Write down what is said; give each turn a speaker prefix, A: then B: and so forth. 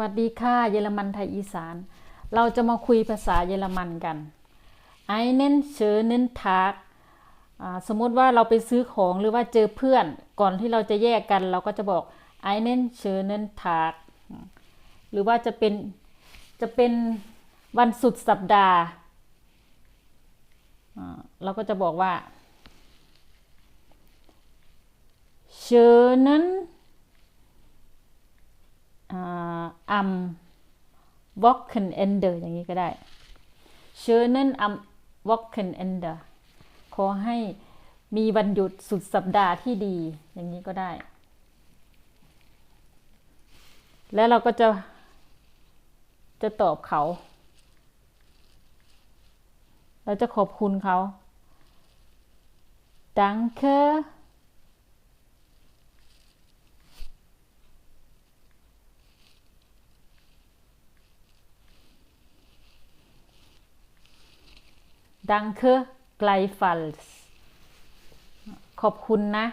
A: วัสดีค่ะเยอรมันไทยอีสาน เราจะมาคุยภาษาเยอรมันกันไอเน้นเชอเน้นทากสมมติว่าเราไปซื้อของหรือว่าเจอเพื่อนก่อนที่เราจะแยกกัน เราก็จะบอกไอเน้นเชอเน้นทากหรือว่าจะเป็นจะเป็นวันสุดสัปดาห์เราก็จะบอกว่าเชอเน้น อัมวอกเคนเอนเดอร์อย่างนี้ก็ได้เช n นอัมวอกเคนเอนเดอร์ขอให้มีวันหยุดสุดสัปดาห์ที่ดี อย่างนี้ก็ได้ แล้วเราก็จะ จะตอบเขา เราจะขอบคุณเขา danke Danke gleichfalls ขอบคุณนะ